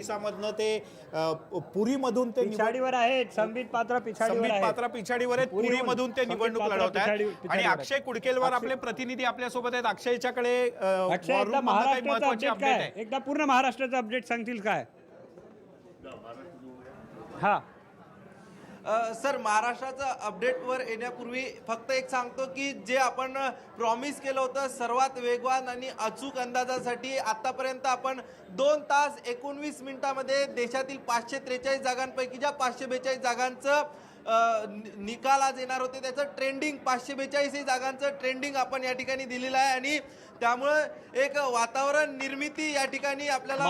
देशामधनं ते पुरीमधून ते पिछाडीवर आहेत. संबित पात्र पिछाडीवर संबित आहेत. पात्रा पिछाडीवर आहेत. पुरीमधून. पुरीमधून ते संबित निवडणूक पात्रा लढवत पिछाडी- आहेत आणि पिछाडीवर अक्षय आहेत. कुडकेलवर आपले प्रतिनिधी आपल्यासोबत आहेत. अक्षयच्याकडे अ, अक्षय war एकदा room मधनं काही महाराष्ट्राचं महत्वाची अपडेट अपडेट काय? आहे? एकदा पूर्ण महाराष्ट्राचं अपडेट सांगतील काय? हा. सर महाराष्ट्राचं अपडेटवर येण्यापूर्वी फक्त एक सांगतो की जे आपण प्रॉमिस केलं होतं सर्वात वेगवान आणि अचूक अंदाजासाठी आतापर्यंत आपण दोन तास एकोणवीस मिनिटामध्ये देशातील पाचशे त्रेचाळीस जागांपैकी ज्या पाचशे बेचाळीस जागांचं निकाल आज येणार होते त्याचं ट्रेंडिंग पाचशे बेचाळीस ही जागांचं ट्रेंडिंग आपण या ठिकाणी दिलेलं आहे आणि त्यामुळं एक वातावरण निर्मिती या ठिकाणी आपल्याला.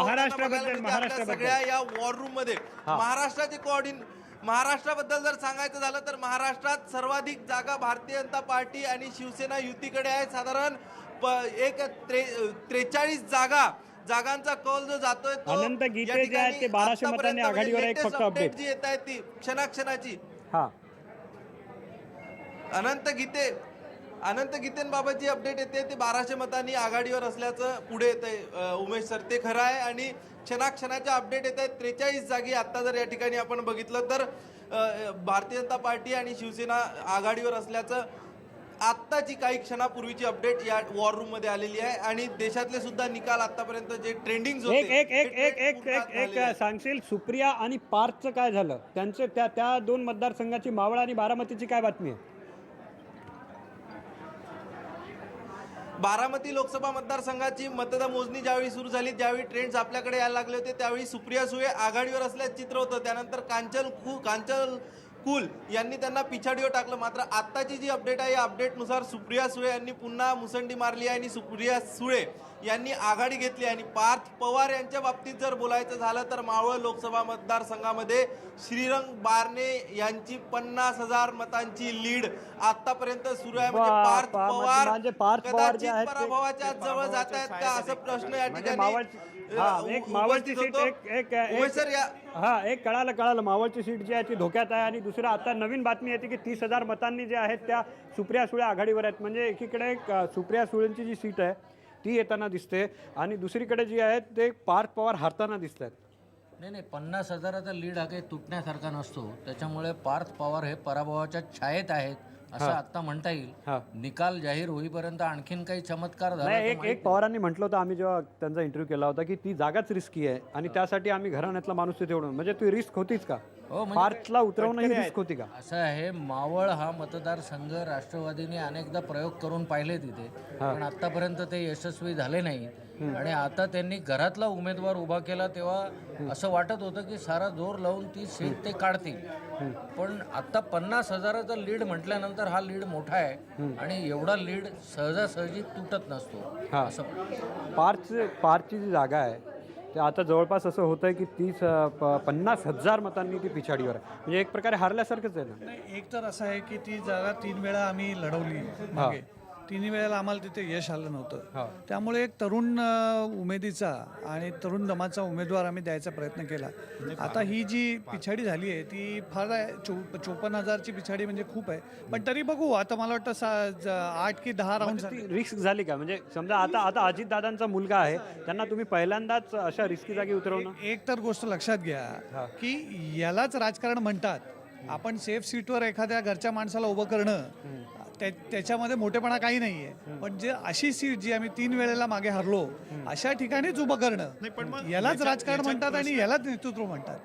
सगळ्या या वॉर रूममध्ये. महाराष्ट्राचे कोऑर्डिन महाराष्ट्राबद्दल जर सांगायचं झालं तर महाराष्ट्रात सर्वाधिक जागा भारतीय जनता पार्टी आणि शिवसेना युतीकडे आहे. साधारण प- एक त्रे त्रेचाळीस जागा जागांचा कौल जो जातोय तो अनंत गीते जे आहेत ते 1200 आतापर्यंत मतांनी म्हणजे आघाडीवर latest फक्त update. जी येत आहे ती क्षणाक्षणाची. हा. अनंत गीते अनंत गीतेंबाबत जी अपडेट येते. ते बाराशे मतांनी आघाडीवर असल्याचं पुढे येत आहे उमेश सर ते खरं आहे. आणि क्षणाक्षणाच्या अपडेट येत आहेत. त्रेचाळीस जागी आत्ता जर या ठिकाणी आपण बघितलं तर भारतीय जनता पार्टी आणि शिवसेना आघाडीवर असल्याचं आत्ताची काही क्षणापूर्वीची अपडेट या वॉर रूममध्ये आलेली आहे. आणि देशातले सुद्धा निकाल आतापर्यंत जे ट्रेंडिंग एक एक एक एक एक एक एक सांगशील? सुप्रिया आणि पार्थचं काय झालं? त्यांचे त्या त्या दोन मतदारसंघाची मावळ आणि बारामतीची काय बातमी आहे? बारामती लोकसभा मतदारसंघाची मतदान मोजणी ज्यावेळी सुरू झाली ज्यावेळी ट्रेंड्स आपल्याकडे यायला लागले होते त्यावेळी सुप्रिया सुळे आघाडीवर असल्याचं चित्र होतं. त्यानंतर कांचन कु कांचन कुल यांनी त्यांना पिछाडीवर टाकलं. मात्र आत्ताची जी अपडेट आहे या अपडेटनुसार सुप्रिया सुळे यांनी पुन्हा मुसंडी मारली आहे आणि सुप्रिया सुळे यांनी आघाडी घेतली आणि पार्थ पवार यांच्या बाबतीत जर बोलायचं झालं तर मावळ लोकसभा मतदारसंघामध्ये श्रीरंग बारणे यांची पन्नास हजार मतांची लीड आतापर्यंत सुरू आहे. म्हणजे पार्थ पवार म्हणजे पार्थ पवार कदाचित पराभवाच्या जवळ जात आहेत का? असं प्रश्न या म्हणजे ठिकाणी सर या हा एक कळालं कळालं. मावळची सीट जी आहे ती धोक्यात आहे. आणि दुसरं आता नवीन बातमी येते की तीस हजार मतांनी जे आहेत त्या सुप्रिया सुळे आघाडीवर आहेत. म्हणजे एकीकडे सुप्रिया सुळेंची जी सीट आहे ती येताना दिसते. आणि दुसरीकडे जी आहेत ते पार्थ पवार हारताना दिसत आहेत. नाही नाही. पन्नास हजाराचा लीड हा काही तुटण्यासारखा नसतो. त्याच्यामुळे पार्थ पवार हे पराभवाच्या छायेत आहेत. असं आत्ता म्हणता. येईल. निकाल जाहीर होईपर्यंत आणखीन काही चमत्कार झाला नाही एक एक पवारांनी म्हटलं होतं आम्ही जेव्हा त्यांचा इंटरव्ह्यू केला होता की ती जागाच रिस्की आहे आणि त्यासाठी आम्ही घराण्यातला माणूस तिथे उडवून म्हणजे ती रिस्क होतीच का? हो, म्हणजे पार्थला उतरवणं ही रिस्क होती का? असं आहे मावळ हा मतदारसंघ राष्ट्रवादीने अनेकदा प्रयोग करून पाहिले तिथे. पण आतापर्यंत ते यशस्वी झाले नाही. आणि आता त्यांनी घरातला उमेदवार उभा केला तेव्हा असं वाटत होतं की सारा जोर लावून ती सीट ते काढतील. पण आता पन्नास हजाराचा लीड म्हटल्यानंतर हा लीड मोठा आहे आणि एवढा लीड सहजासहजी तुटत नसतो. हा. असं पार्च पार्कची जी जागा आहे ते आता जवळपास असं होतं आहे की तीस प- पन्नास हजार मतांनी ती पिछाडीवर आहे. म्हणजे एक प्रकारे हारल्यासारखंच आहे ना? नाही एक तर असं आहे की ती जागा तीन वेळा आम्ही लढवली मागे. तिन्ही वेळेला आम्हाला तिथे यश आलं नव्हतं. त्यामुळे एक तरुण उमेदीचा आणि तरुण दमाचा उमेदवार आम्ही द्यायचा प्रयत्न केला. आता ही जी पिछाडी झाली आहे ती फार चौ चोपन्न हजारची पिछाडी म्हणजे खूप आहे. पण तरी बघू आता मला वाटतं सा आठ की दहा राऊंड रिस्क झाली. का? म्हणजे समजा आता आता अजितदादांचा मुलगा आहे त्यांना तुम्ही पहिल्यांदाच अशा रिस्की जागी उतरवणं? एक तर गोष्ट लक्षात घ्या की यालाच राजकारण म्हणतात. आपण सेफ सीटवर एखाद्या घरच्या माणसाला उभं करणं त्या- त्याच्यामध्ये मोठेपणा काही नाहीये. पण जे अशी सीट जी आम्ही तीन वेळेला मागे हरलो अशा ठिकाणीच उभं करणं. यालाच राजकारण म्हणतात आणि यालाच नेतृत्व म्हणतात.